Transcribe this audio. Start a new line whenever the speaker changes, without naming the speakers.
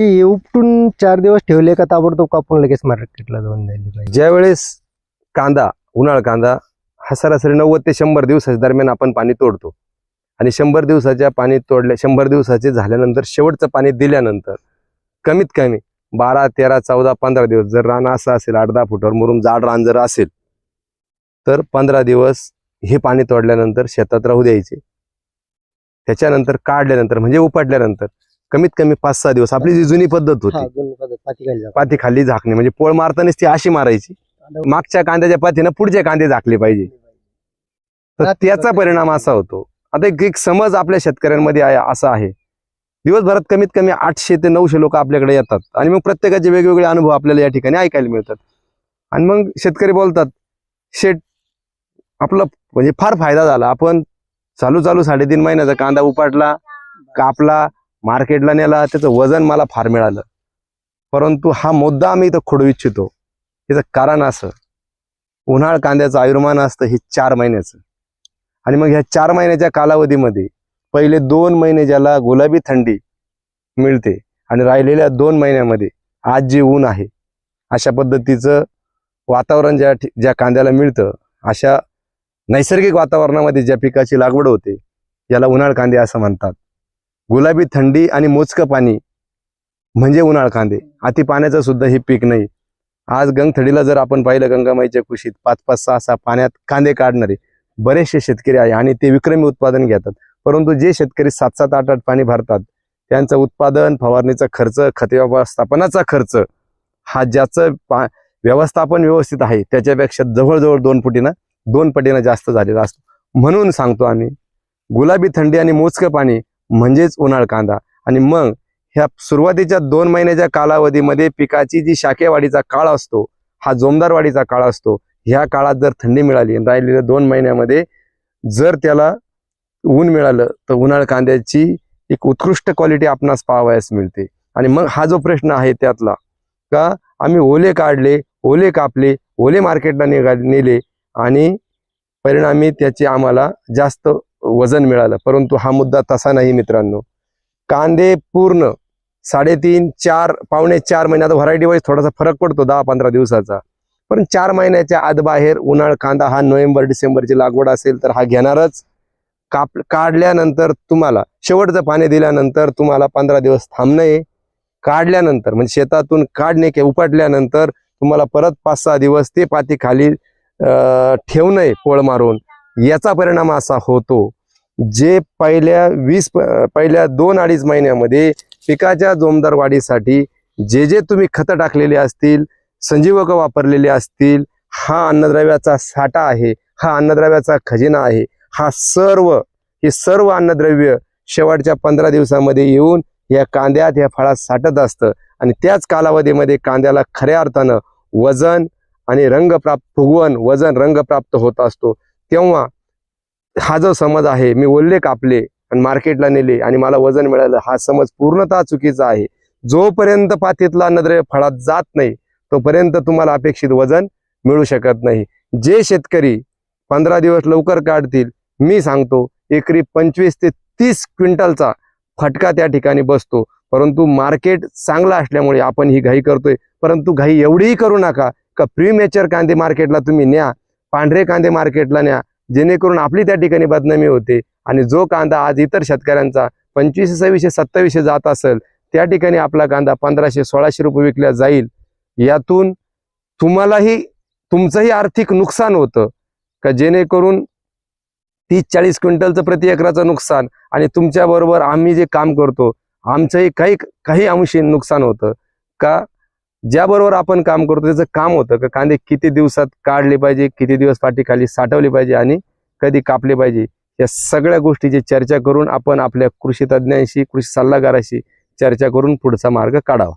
हे उपटून चार दिवस ठेवले का ताबडतोब कापून लगेच मार्केटला जाऊन द्यायला पाहिजे.
ज्या वेळेस कांदा उन्हाळ कांदा हा सरासरी नव्वद ते शंभर दिवसाच्या दरम्यान आपण पाणी तोडतो. आणि शंभर दिवसाच्या पाणी तोडल्या शंभर दिवसाचे झाल्यानंतर शेवटचं पाणी दिल्यानंतर कमीत कमी बारा तेरा चौदा पंधरा दिवस जर रान असं असेल आठ दहा फुटावर मुरुम जाड रान जर असेल तर पंधरा दिवस हे पाणी तोडल्यानंतर शेतात राहू द्यायचे. त्याच्यानंतर काढल्यानंतर म्हणजे उपटल्यानंतर कमीत कमी पाच सहा दिवस. आपली जी जुनी पद्धत होती.
दोन्ही पद्धत पाती खाली जातात.
पाती खाली झाकणे म्हणजे पोळ मारतानाच ती अशी मारायची. मागच्या कांद्याच्या पातीनं पुढचे कांदे झाकले पाहिजे. तर त्याचा परिणाम असा होतो. आता एक एक समज आपल्या शेतकऱ्यांमध्ये आहे असा आहे. दिवसभरात कमीत कमी आठशे ते नऊशे लोक आपल्याकडे येतात. आणि मग प्रत्येकाचे वेगवेगळे अनुभव आपल्याला या ठिकाणी ऐकायला मिळतात. आणि मग शेतकरी बोलतात शेट आपला म्हणजे फार फायदा झाला. आपण चालू चालू साडेतीन महिन्याचा कांदा उपाटला कापला मार्केटला नेला त्याचं वजन मला फार मिळालं. परंतु हा मुद्दा आम्ही इथं खोडू इच्छितो. त्याचं कारण असं उन्हाळ कांद्याचं आयुर्मान असतं हे चार महिन्याचं. आणि मग ह्या चार महिन्याच्या कालावधीमध्ये पहिले दोन महिने ज्याला गुलाबी थंडी मिळते आणि राहिलेल्या दोन महिन्यामध्ये आज जे ऊन आहे अशा पद्धतीचं वातावरण ज्या ज्या कांद्याला मिळतं अशा नैसर्गिक वातावरणामध्ये ज्या पिकाची लागवड होते याला उन्हाळ कांदे असं म्हणतात. गुलाबी थंडी आणि मोजकं पाणी म्हणजे उन्हाळ कांदे अति पाण्याचं सुद्धा हे पीक नाही. आज गंगथडीला जर आपण पाहिलं गंगामाईच्या कुशीत पाच पाच सहा सहा पाण्यात कांदे काढणारे बरेचसे शेतकरी आहे आणि ते विक्रमी उत्पादन घेतात. परंतु जे शेतकरी सात सात आठ आठ पाणी भरतात त्यांचं उत्पादन फवारणीचा खर्च खत व्यवस्थापनाचा खर्च हा ज्याचं पा व्यवस्थापन व्यवस्थित आहे त्याच्यापेक्षा जवळजवळ दोन पटीनं दोन पटीनं जास्त झालेला असतो. म्हणून सांगतो आम्ही गुलाबी थंडी आणि मोजकं पाणी म्हणजेच उन्हाळ कांदा. आणि मग ह्या सुरुवातीच्या दोन महिन्याच्या कालावधीमध्ये पिकाची जी शाखेवाढीचा काळ असतो हा जोमदार वाढीचा काळ असतो ह्या काळात जर थंडी मिळाली राहिलेल्या दोन महिन्यामध्ये जर त्याला ऊन मिळालं तर उन्हाळ कांद्याची एक उत्कृष्ट क्वालिटी आपणास पाहावयास मिळते. आणि मग हा जो प्रश्न आहे त्यातला का आम्ही ओले काढले ओले कापले ओले मार्केटला निघा नेले आणि परिणामी त्याचे आम्हाला जास्त वजन मिळालं. परंतु हा मुद्दा तसा नाही मित्रांनो. कांदे पूर्ण साडेतीन चार पावणे चार महिन्यात व्हरायटी वाईज थोडासा फरक पडतो दहा पंधरा दिवसाचा. पण चार महिन्याच्या आत बाहेर उन्हाळ कांदा हा नोव्हेंबर डिसेंबरची लागवड असेल तर हा घेणारच. काप काढल्यानंतर तुम्हाला शेवटचं पाणी दिल्यानंतर तुम्हाला पंधरा दिवस थांबणं आहे. काढल्यानंतर म्हणजे शेतातून काढणे किंवा उपटल्यानंतर तुम्हाला परत पाच सहा दिवस ते पाती खाली ठेवणं आहे पोळ मारून. याचा परिणाम असा होतो जे पहिल्या वीस प- पहिल्या दोन अडीच महिन्यामध्ये पिकाच्या जोमदार वाढीसाठी जे जे तुम्ही खतं टाकलेले असतील संजीवक वापरलेले असतील हा अन्नद्रव्याचा साठा आहे हा अन्नद्रव्याचा खजिना आहे हा सर्व हे सर्व अन्नद्रव्य शेवटच्या पंधरा दिवसामध्ये येऊन या कांद्यात या फळात साठत असतं. आणि त्याच कालावधीमध्ये कांद्याला खऱ्या अर्थानं वजन आणि रंग प्राप्त फुगवण वजन रंग प्राप्त होत असतो. तेव्हा हा जो समज आहे मी ओल्ले कापले आणि मार्केटला नेले आणि मला वजन मिळालं हा समज पूर्णतः चुकीचा आहे. जोपर्यंत पातीतला अन्नद्रव्य फळात जात नाही तोपर्यंत तुम्हाला अपेक्षित वजन मिळू शकत नाही. जे शेतकरी पंधरा दिवस लवकर काढतील मी सांगतो एकरी पंचवीस ते तीस क्विंटलचा फटका त्या ठिकाणी बसतो. परंतु मार्केट चांगला असल्यामुळे आपण ही घाई करतोय. परंतु घाई एवढीही करू नका का प्रीमेचर कांदे मार्केटला तुम्ही न्या. पांढरे कांदे मार्केटला न्या जेणेकरून आपली त्या ठिकाणी बदनामी होते. आणि जो कांदा आज इतर शेतकऱ्यांचा पंचवीसशे सव्वीसशे सत्तावीसशे जात असेल त्या ठिकाणी आपला कांदा पंधराशे सोळाशे रुपये विकला जाईल. यातून तुम्हालाही तुमचंही आर्थिक नुकसान होतं. का जेणेकरून तीस चाळीस क्विंटलचं प्रति एकराचं नुकसान आणि तुमच्याबरोबर आम्ही जे काम करतो आमचंही काही काही अंशी नुकसान होतं. का ज्याबरोबर आपण काम करतो त्याचं काम होतं का कांदे किती दिवसात काढले पाहिजे किती दिवस पाठीखाली साठवले पाहिजे आणि कधी कापले पाहिजे या सगळ्या गोष्टीची चर्चा करून आपण आपल्या कृषी तज्ज्ञांशी कृषी सल्लागाराशी चर्चा करून पुढचा मार्ग काढावा.